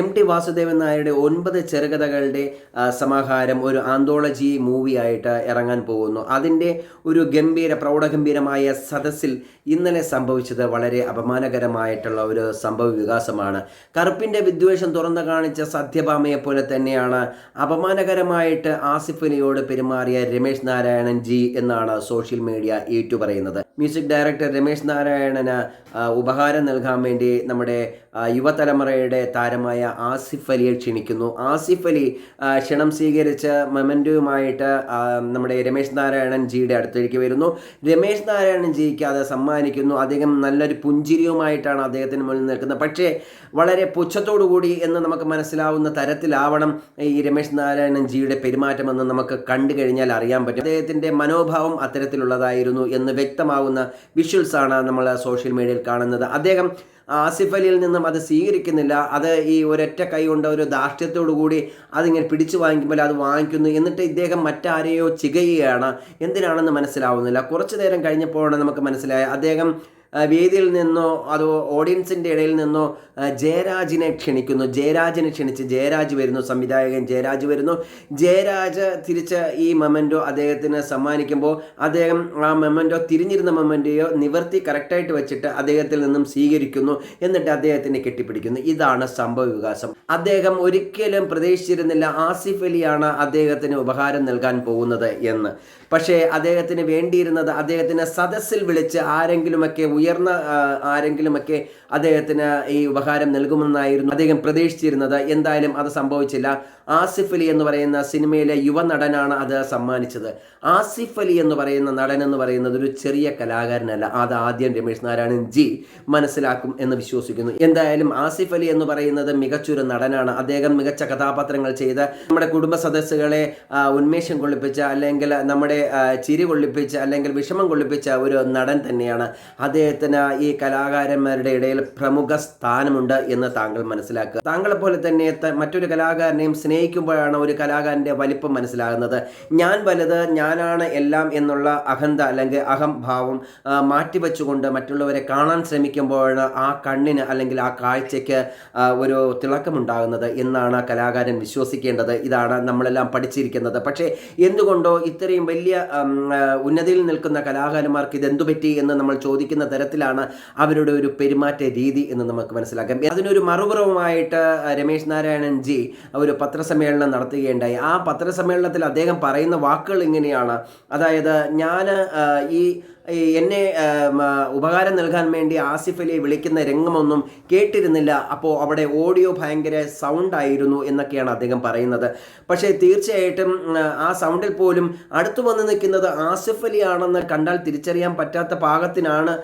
M T Vasudevan നായരുടെ ഒൻപത് ചെറുകഥകളുടെ സമാഹാരം ഒരു ആന്തോളജി മൂവിയായിട്ട് ഇറങ്ങാൻ പോകുന്നു. അതിന്റെ ഒരു ഗംഭീര പ്രൗഢഗംഭീരമായ സദസ്സിൽ ഇന്നലെ സംഭവിച്ചത് വളരെ അപമാനകരമായിട്ടുള്ള ഒരു സംഭവ വികാസമാണ്. കറുപ്പിന്റെ വിദ്വേഷം തുറന്നു കാണിച്ച സത്യഭാമയെ പോലെ തന്നെയാണ് അപമാനകരമായിട്ട് ആസിഫലിയോട് പെരുമാറിയ രമേശ് നാരായണൻ ജി എന്നാണ് സോഷ്യൽ മീഡിയ ഏറ്റു പറയുന്നത് മ്യൂസിക് ഡയറക്ടർ രമേശ് നാരായണന് ഉപഹാരം നൽകാൻ വേണ്ടി നമ്മുടെ യുവതലമുറയുടെ താരമായ ആസിഫ് അലിയെ ക്ഷണിക്കുന്നു. ആസിഫ് അലി ക്ഷണം സ്വീകരിച്ച് മൊമെന്റുമായിട്ട് നമ്മുടെ രമേശ് നാരായണൻ ജിയുടെ അടുത്തേക്ക് വരുന്നു. രമേശ് നാരായണൻ ജിക്ക് അത് സമ്മാനിക്കുന്നു. അദ്ദേഹം നല്ലൊരു പുഞ്ചിരിയുമായിട്ടാണ് അദ്ദേഹത്തിന് മുന്നിൽ നിൽക്കുന്നത്. പക്ഷേ വളരെ കൂടി എന്ന് നമുക്ക് മനസ്സിലാവുന്ന തരത്തിലാവണം ഈ രമേശ് നാരായണൻ ജിയുടെ പെരുമാറ്റമെന്ന് നമുക്ക് കണ്ടു കഴിഞ്ഞാൽ അറിയാൻ പറ്റും. അദ്ദേഹത്തിന്റെ മനോഭാവം അത്തരത്തിലുള്ളതായിരുന്നു എന്ന് വ്യക്തമാവുന്ന വിഷ്വൽസാണ് നമ്മൾ സോഷ്യൽ മീഡിയയിൽ കാണുന്നത്. അദ്ദേഹം ആസിഫ് അലിയിൽ നിന്നും അത് സ്വീകരിക്കുന്നില്ല. അത് ഈ ഒരൊറ്റ കൈ കൊണ്ട് ഒരു ധാർഷ്ട്യത്തോടു കൂടി അതിങ്ങനെ പിടിച്ചു വാങ്ങിക്കുമ്പോൾ അത് വാങ്ങിക്കുന്നു. എന്നിട്ട് ഇദ്ദേഹം മറ്റാരെയോ ചികയുകയാണ്. എന്തിനാണെന്ന് മനസ്സിലാവുന്നില്ല. കുറച്ചു നേരം കഴിഞ്ഞപ്പോഴാണ് നമുക്ക് മനസ്സിലായത്. അദ്ദേഹം വേദിയിൽ നിന്നോ അതോ ഓഡിയൻസിന്റെ ഇടയിൽ നിന്നോ ജയരാജിനെ ക്ഷണിക്കുന്നു. ജയരാജിനെ ക്ഷണിച്ച് ജയരാജ് വരുന്നു സംവിധായകൻ ജയരാജ് വരുന്നു. ജയരാജ് തിരിച്ച ഈ മൊമെന്റോ അദ്ദേഹത്തിന് സമ്മാനിക്കുമ്പോൾ അദ്ദേഹം ആ മൊമെന്റോ തിരിഞ്ഞിരുന്ന മൊമെന്റോയോ നിവർത്തി കറക്റ്റായിട്ട് വെച്ചിട്ട് അദ്ദേഹത്തിൽ നിന്നും സ്വീകരിക്കുന്നു എന്നിട്ട് അദ്ദേഹത്തിനെ കെട്ടിപ്പിടിക്കുന്നു. ഇതാണ് സംഭവ വികാസം. അദ്ദേഹം ഒരിക്കലും പ്രതീക്ഷിച്ചിരുന്നില്ല ആസിഫ് അലിയാണ് അദ്ദേഹത്തിന് ഉപഹാരം നൽകാൻ പോകുന്നത് എന്ന്. പക്ഷേ അദ്ദേഹത്തിന് വേണ്ടിയിരുന്നത് അദ്ദേഹത്തിന് സദസ്സിൽ വിളിച്ച് ആരെങ്കിലുമൊക്കെ ഉയർന്ന ആരെങ്കിലുമൊക്കെ അദ്ദേഹത്തിന് ഈ ഉപഹാരം നൽകുമെന്നായിരുന്നു അദ്ദേഹം പ്രതീക്ഷിച്ചിരുന്നത്. എന്തായാലും അത് സംഭവിച്ചില്ല. ആസിഫ് അലി എന്ന് പറയുന്ന സിനിമയിലെ യുവ നടനാണ് അത് സമ്മാനിച്ചത്. ആസിഫ് അലി എന്ന് പറയുന്ന നടൻ എന്ന് പറയുന്നത് ഒരു ചെറിയ കലാകാരനല്ല. അത് ആദ്യം രമേശ് നാരായണൻ ജി മനസ്സിലാക്കും എന്ന് വിശ്വസിക്കുന്നു. എന്തായാലും ആസിഫ് അലി എന്ന് പറയുന്നത് മികച്ചൊരു നടനാണ്. അദ്ദേഹം മികച്ച കഥാപാത്രങ്ങൾ ചെയ്ത് നമ്മുടെ കുടുംബ സദസ്സുകളെ ഉന്മേഷം കൊള്ളിപ്പിച്ച അല്ലെങ്കിൽ നമ്മുടെ ചിരി കൊള്ളിപ്പിച്ച അല്ലെങ്കിൽ വിഷമം കൊള്ളിപ്പിച്ച ഒരു നടൻ തന്നെയാണ്. അദ്ദേഹത്തിന് ഈ കലാകാരന്മാരുടെ ഇടയിൽ പ്രമുഖ സ്ഥാനമുണ്ട് എന്ന് താങ്കൾ മനസ്സിലാക്കുക. താങ്കളെ പോലെ തന്നെ മറ്റൊരു കലാകാരനെയും സ്നേഹിക്കുമ്പോഴാണ് ഒരു കലാകാരന്റെ വലിപ്പം മനസ്സിലാകുന്നത്. ഞാൻ വലുത് ഞാനാണ് എല്ലാം എന്നുള്ള അഹന്ത അല്ലെങ്കിൽ അഹംഭാവം മാറ്റിവെച്ചുകൊണ്ട് മറ്റുള്ളവരെ കാണാൻ ശ്രമിക്കുമ്പോഴാണ് ആ കണ്ണിന് അല്ലെങ്കിൽ ആ കാഴ്ചയ്ക്ക് ഒരു തിളക്കമുണ്ടാകുന്നത് എന്നാണ് കലാകാരൻ വിശ്വസിക്കേണ്ടത്. ഇതാണ് നമ്മളെല്ലാം പഠിച്ചിരിക്കുന്നത്. പക്ഷേ എന്തുകൊണ്ടോ ഇത്രയും വലിയ ഉന്നതിയിൽ നിൽക്കുന്ന കലാകാരന്മാർക്ക് ഇതെന്തു പറ്റി എന്ന് നമ്മൾ ചോദിക്കുന്ന തരത്തിലാണ് അവരുടെ ഒരു പെരുമാറ്റ രീതി എന്ന് നമുക്ക് മനസ്സിലാക്കാം. അതിനൊരു മറുപുറവുമായിട്ട് രമേശ് നാരായണൻ ജി ഒരു പത്രസമ്മേളനം നടത്തുകയുണ്ടായി. ആ പത്രസമ്മേളനത്തിൽ അദ്ദേഹം പറയുന്ന വാക്കുകൾ ഇങ്ങനെയാണ്. അതായത് ഞാൻ ഈ എന്നെ ഉപകാരം നൽകാൻ വേണ്ടി ആസിഫ് അലിയെ വിളിക്കുന്ന രംഗമൊന്നും കേട്ടിരുന്നില്ല. അപ്പോൾ അവിടെ ഓഡിയോ ഭയങ്കര സൗണ്ടായിരുന്നു എന്നൊക്കെയാണ് അദ്ദേഹം പറയുന്നത്. പക്ഷേ തീർച്ചയായിട്ടും ആ, സൗണ്ടിൽ പോലും അടുത്തു വന്ന് നിൽക്കുന്നത് ആസിഫ് അലി ആണെന്ന് കണ്ടാൽ തിരിച്ചറിയാൻ പറ്റാത്ത പാകത്തിനാണ്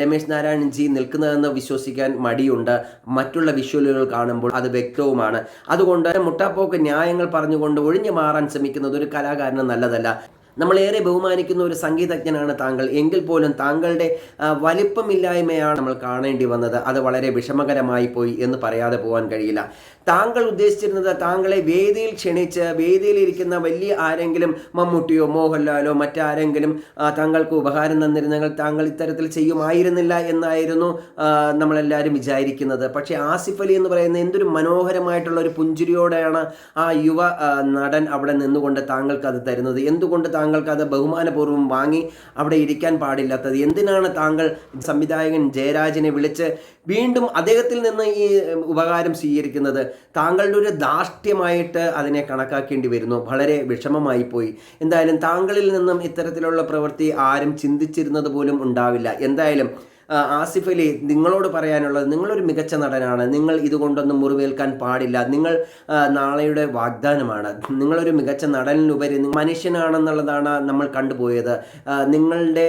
രമേശ് നാരായണൻ ജി നിൽക്കുന്നതെന്ന് വിശ്വസിക്കാൻ മടിയുണ്ട്. മറ്റുള്ള വിഷ്വലുകൾ കാണുമ്പോൾ അത് വ്യക്തവുമാണ്. അതുകൊണ്ട് മുട്ടാപ്പോക്ക് ന്യായങ്ങൾ പറഞ്ഞുകൊണ്ട് ഒഴിഞ്ഞു മാറാൻ ശ്രമിക്കുന്നത് ഒരു കലാകാരന് നല്ലതല്ല. നമ്മളേറെ ബഹുമാനിക്കുന്ന ഒരു സംഗീതജ്ഞനാണ് താങ്കൾ. എങ്കിൽ പോലും താങ്കളുടെ വലിപ്പമില്ലായ്മയാണ് നമ്മൾ കാണേണ്ടി വന്നത്. അത് വളരെ വിഷമകരമായി പോയി എന്ന് പറയാതെ പോകാൻ കഴിയില്ല. താങ്കൾ ഉദ്ദേശിച്ചിരുന്നത് താങ്കളെ വേദിയിൽ ക്ഷണിച്ച് വേദിയിലിരിക്കുന്ന വലിയ ആരെങ്കിലും മമ്മൂട്ടിയോ മോഹൻലാലോ മറ്റാരെങ്കിലും താങ്കൾക്ക് ഉപഹാരം തന്നിരുന്നെങ്കിൽ താങ്കൾ ഇത്തരത്തിൽ ചെയ്യുമായിരുന്നില്ല എന്നായിരുന്നു നമ്മളെല്ലാവരും വിചാരിക്കുന്നത്. പക്ഷേ ആസിഫ് അലി എന്ന് പറയുന്ന എന്തൊരു മനോഹരമായിട്ടുള്ള ഒരു പുഞ്ചിരിയോടെയാണ് ആ യുവ നടൻ അവിടെ നിന്നുകൊണ്ട് താങ്കൾക്ക് അത് തരുന്നത്. എന്തുകൊണ്ട് താങ്കൾക്ക് അത് ബഹുമാനപൂർവം വാങ്ങി അവിടെ ഇരിക്കാൻ പാടില്ലാത്തത്? എന്തിനാണ് താങ്കൾ സംവിധായകൻ ജയരാജിനെ വിളിച്ച് വീണ്ടും അദ്ദേഹത്തിൽ നിന്ന് ഈ ഉപകാരം സ്വീകരിക്കുന്നത് താങ്കളുടെ ഒരു ധാർഷ്ട്യമായിട്ട് അതിനെ കണക്കാക്കേണ്ടി വരുന്നു. വളരെ വിഷമമായി പോയി. എന്തായാലും താങ്കളിൽ നിന്നും ഇത്തരത്തിലുള്ള പ്രവൃത്തി ആരും ചിന്തിച്ചിരുന്നത് പോലും ഉണ്ടാവില്ല. എന്തായാലും ആസിഫ് അലി നിങ്ങളോട് പറയാനുള്ളത് നിങ്ങളൊരു മികച്ച നടനാണ്. നിങ്ങൾ ഇതുകൊണ്ടൊന്നും മുറിവേൽക്കാൻ പാടില്ല. നിങ്ങൾ നാളെയുടെ വാഗ്ദാനമാണ്. നിങ്ങളൊരു മികച്ച നടനിലുപരി മനുഷ്യനാണെന്നുള്ളതാണ് നമ്മൾ കണ്ടുപോയത്. നിങ്ങളുടെ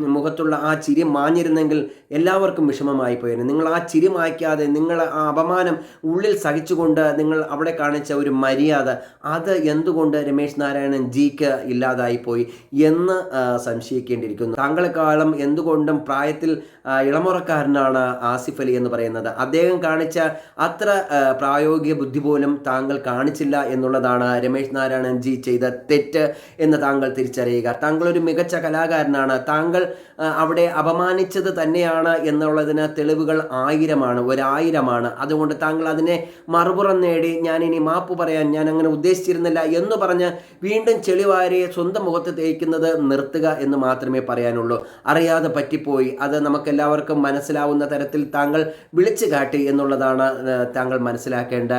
മുഖത്തുള്ള ആ ചിരി മാഞ്ഞിരുന്നെങ്കിൽ എല്ലാവർക്കും വിഷമമായി പോയിരുന്നു നിങ്ങൾ ആ ചിരി മായ്ക്കാതെ നിങ്ങൾ ആ അപമാനം ഉള്ളിൽ സഹിച്ചുകൊണ്ട് നിങ്ങൾ അവിടെ കാണിച്ച ഒരു മര്യാദ അത് എന്തുകൊണ്ട് രമേശ് നാരായണൻ ജിക്ക് ഇല്ലാതായി പോയി എന്ന് സംശയിക്കേണ്ടിയിരിക്കുന്നു. താങ്കളെക്കാളും എന്തുകൊണ്ടും പ്രായത്തിൽ ഇളമുറക്കാരനാണ് ആസിഫ് അലി എന്ന് പറയുന്നത്. അദ്ദേഹം കാണിച്ച അത്ര പ്രായോഗിക ബുദ്ധി പോലും താങ്കൾ കാണിച്ചില്ല എന്നുള്ളതാണ് രമേശ് നാരായണൻ ജി ചെയ്ത തെറ്റ് എന്ന് താങ്കൾ തിരിച്ചറിയുക. താങ്കൾ ഒരു മികച്ച കലാകാരനാണ്. താങ്കൾ അവിടെ അപമാനിച്ചത് തന്നെയാണ് എന്നുള്ളതിന് തെളിവുകൾ ആയിരമാണ് ഒരായിരമാണ്. അതുകൊണ്ട് താങ്കൾ അതിനെ മറുപുറം നേടി ഞാൻ ഇനി മാപ്പ് പറയാൻ ഞാൻ അങ്ങനെ ഉദ്ദേശിച്ചിരുന്നില്ല എന്ന് പറഞ്ഞ് വീണ്ടും ചെളിവാരി സ്വന്തം മുഖത്ത് തേക്കുന്നത് നിർത്തുക എന്ന് മാത്രമേ പറയാനുള്ളൂ. അറിയാതെ പറ്റിപ്പോയി. അത് നമുക്കെല്ലാവർക്കും മനസ്സിലാവുന്ന തരത്തിൽ താങ്കൾ വിളിച്ചു കാട്ടി എന്നുള്ളതാണ് താങ്കൾ മനസ്സിലാക്കേണ്ട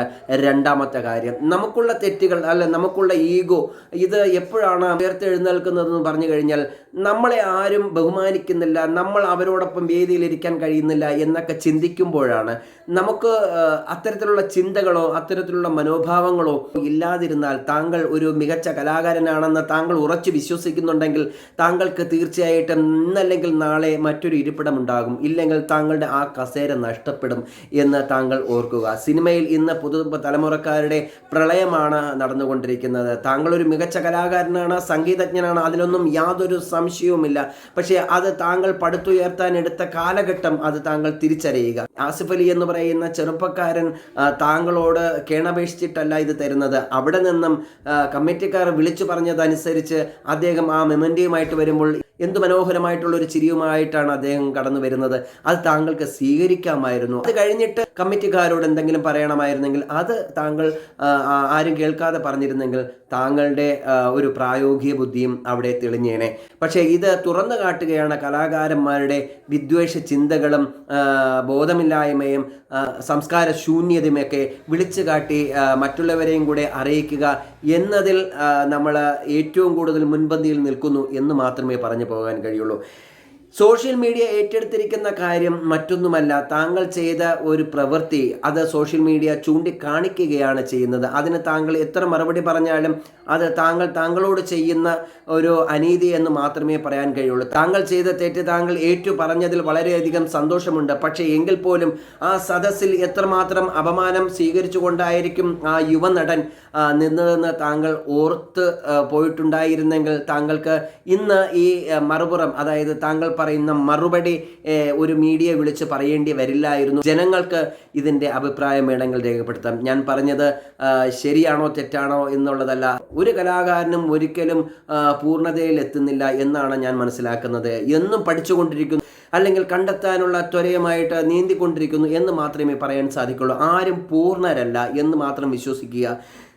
രണ്ടാമത്തെ കാര്യം. നമുക്കുള്ള തെറ്റുകൾ അല്ല നമുക്കുള്ള ഈഗോ ഇത് എപ്പോഴാണ് ഉയർത്തെഴുന്നേൽക്കുന്നതെന്ന് പറഞ്ഞു കഴിഞ്ഞാൽ നമ്മളെ ആരും ബഹുമാനിക്കുന്നില്ല നമ്മൾ അവരോടൊപ്പം വേദിയിലിരിക്കാൻ കഴിയുന്നില്ല എന്നൊക്കെ ചിന്തിക്കുമ്പോഴാണ്. നമുക്ക് അത്തരത്തിലുള്ള ചിന്തകളോ അത്തരത്തിലുള്ള മനോഭാവങ്ങളോ ഇല്ലാതിരുന്നാൽ താങ്കൾ ഒരു മികച്ച കലാകാരനാണെന്ന് താങ്കൾ ഉറച്ചു വിശ്വസിക്കുന്നുണ്ടെങ്കിൽ താങ്കൾക്ക് തീർച്ചയായിട്ടും ഇന്നല്ലെങ്കിൽ നാളെ മറ്റൊരു ഇരിപ്പിടം ഉണ്ടാകും ഇല്ലെങ്കിൽ താങ്കളുടെ ആ കസേര നഷ്ടപ്പെടും എന്ന് താങ്കൾ ഓർക്കുക. സിനിമയിൽ ഇന്ന് പുതു തലമുറക്കാരുടെ പ്രളയമാണ് നടന്നുകൊണ്ടിരിക്കുന്നത്. താങ്കളൊരു മികച്ച കലാകാരനാണ് സംഗീതജ്ഞനാണ് അതിലൊന്നും യാതൊരു സംശയവുമില്ല. പക്ഷേ അത് താങ്കൾ പടുത്തുയർത്താൻ എടുത്ത കാലഘട്ടം അത് താങ്കൾ തിരിച്ചറിയുക. ആസിഫ് അലി എന്ന് പറയുന്ന ചെറുപ്പക്കാരൻ താങ്കളോട് കേണപേക്ഷിച്ചിട്ടല്ല ഇത് തരുന്നത്. അവിടെ നിന്നും കമ്മിറ്റിക്കാർ വിളിച്ചു പറഞ്ഞതനുസരിച്ച് അദ്ദേഹം ആ മെമന്റിയുമായിട്ട് വരുമ്പോൾ എന്ത് മനോഹരമായിട്ടുള്ള ഒരു ചിരിയുമായിട്ടാണ് അദ്ദേഹം കടന്നു വരുന്നത്. അത് താങ്കൾക്ക് സ്വീകരിക്കാമായിരുന്നു. അത് കഴിഞ്ഞിട്ട് കമ്മിറ്റിക്കാരോട് എന്തെങ്കിലും പറയണമായിരുന്നെങ്കിൽ അത് താങ്കൾ ആരും കേൾക്കാതെ പറഞ്ഞിരുന്നെങ്കിൽ താങ്കളുടെ ഒരു പ്രായോഗിക ബുദ്ധിയും അവിടെ തെളിഞ്ഞേനെ. പക്ഷേ ഇത് തുറന്നു കാട്ടുകയാണ് കലാകാരന്മാരുടെ വിദ്വേഷ ചിന്തകളും ബോധമില്ലായ്മയും സംസ്കാര ശൂന്യതയുമൊക്കെ വിളിച്ചു കാട്ടി മറ്റുള്ളവരെയും കൂടെ അറിയിക്കുക എന്നതിൽ നമ്മൾ ഏറ്റവും കൂടുതൽ മുൻപന്തിയിൽ നിൽക്കുന്നു എന്ന് മാത്രമേ പറഞ്ഞു പോകാൻ കഴിയുള്ളൂ. സോഷ്യൽ മീഡിയ ഏറ്റെടുത്തിരിക്കുന്ന കാര്യം മറ്റൊന്നുമല്ല. താങ്കൾ ചെയ്ത ഒരു പ്രവൃത്തി അത് സോഷ്യൽ മീഡിയ ചൂണ്ടിക്കാണിക്കുകയാണ് ചെയ്യുന്നത്. അതിന് താങ്കൾ എത്ര മറുപടി പറഞ്ഞാലും അത് താങ്കൾ താങ്കളോട് ചെയ്യുന്ന ഒരു അനീതി എന്ന് മാത്രമേ പറയാൻ കഴിയുള്ളൂ. താങ്കൾ ചെയ്ത തെറ്റ് താങ്കൾ ഏറ്റു പറഞ്ഞതിൽ വളരെയധികം സന്തോഷമുണ്ട്. പക്ഷേ എങ്കിൽ പോലും ആ സദസ്സിൽ എത്രമാത്രം അപമാനം സ്വീകരിച്ചുകൊണ്ടായിരിക്കും ആ യുവനടൻ നിന്നതെന്ന് താങ്കൾ ഓർത്ത് പോയിട്ടുണ്ടായിരുന്നെങ്കിൽ താങ്കൾക്ക് ഇന്ന് ഈ മറുപുറം അതായത് താങ്കൾ പറയുന്ന മറുപടി ഒരു മീഡിയ വിളിച്ച് പറയേണ്ടി വരില്ലായിരുന്നു. ജനങ്ങൾക്ക് ഇതിന്റെ അഭിപ്രായം വേണമെങ്കിൽ രേഖപ്പെടുത്താം. ഞാൻ പറഞ്ഞത് ശരിയാണോ തെറ്റാണോ എന്നുള്ളതല്ല. ഒരു കലാകാരനും ഒരിക്കലും പൂർണതയിൽ എത്തുന്നില്ല എന്നാണ് ഞാൻ മനസ്സിലാക്കുന്നത്. എന്നും പഠിച്ചുകൊണ്ടിരിക്കുന്നു അല്ലെങ്കിൽ കണ്ടെത്താനുള്ള ത്വരയുമായിട്ട് നീന്തിക്കൊണ്ടിരിക്കുന്നു എന്ന് മാത്രമേ പറയാൻ സാധിക്കുള്ളൂ. ആരും പൂർണരല്ല എന്ന് മാത്രം വിശ്വസിക്കുക.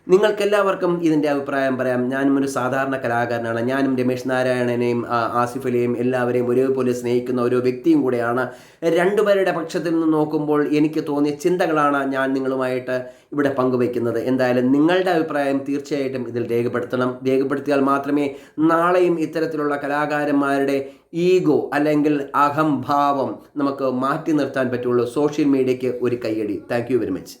നിങ്ങൾക്കെല്ലാവർക്കും ഇതിന്റെ അഭിപ്രായം പറയാം. ഞാനും ഒരു സാധാരണ കലാകാരനാണ്. ഞാനും രമേശ് നാരായണനെയും ആസിഫ് അലിയെയും എല്ലാവരെയും ഒരേപോലെ സ്നേഹിക്കുന്ന ഒരു വ്യക്തിയും കൂടെയാണ്. രണ്ടുപേരുടെ പക്ഷത്തിൽ നിന്ന് നോക്കുമ്പോൾ എനിക്ക് തോന്നിയ ചിന്തകളാണ് ഞാൻ നിങ്ങളുമായിട്ട് ഇവിടെ പങ്കുവയ്ക്കുന്നത്. എന്തായാലും നിങ്ങളുടെ അഭിപ്രായം തീർച്ചയായിട്ടും ഇതിൽ രേഖപ്പെടുത്തണം. രേഖപ്പെടുത്തിയാൽ മാത്രമേ നാളെയും ഇത്തരത്തിലുള്ള കലാകാരന്മാരുടെ ഈഗോ അല്ലെങ്കിൽ അഹംഭാവം നമുക്ക് മാറ്റി നിർത്താൻ പറ്റുള്ളൂ. സോഷ്യൽ മീഡിയയ്ക്ക് ഒരു കയ്യടി. Thank very much.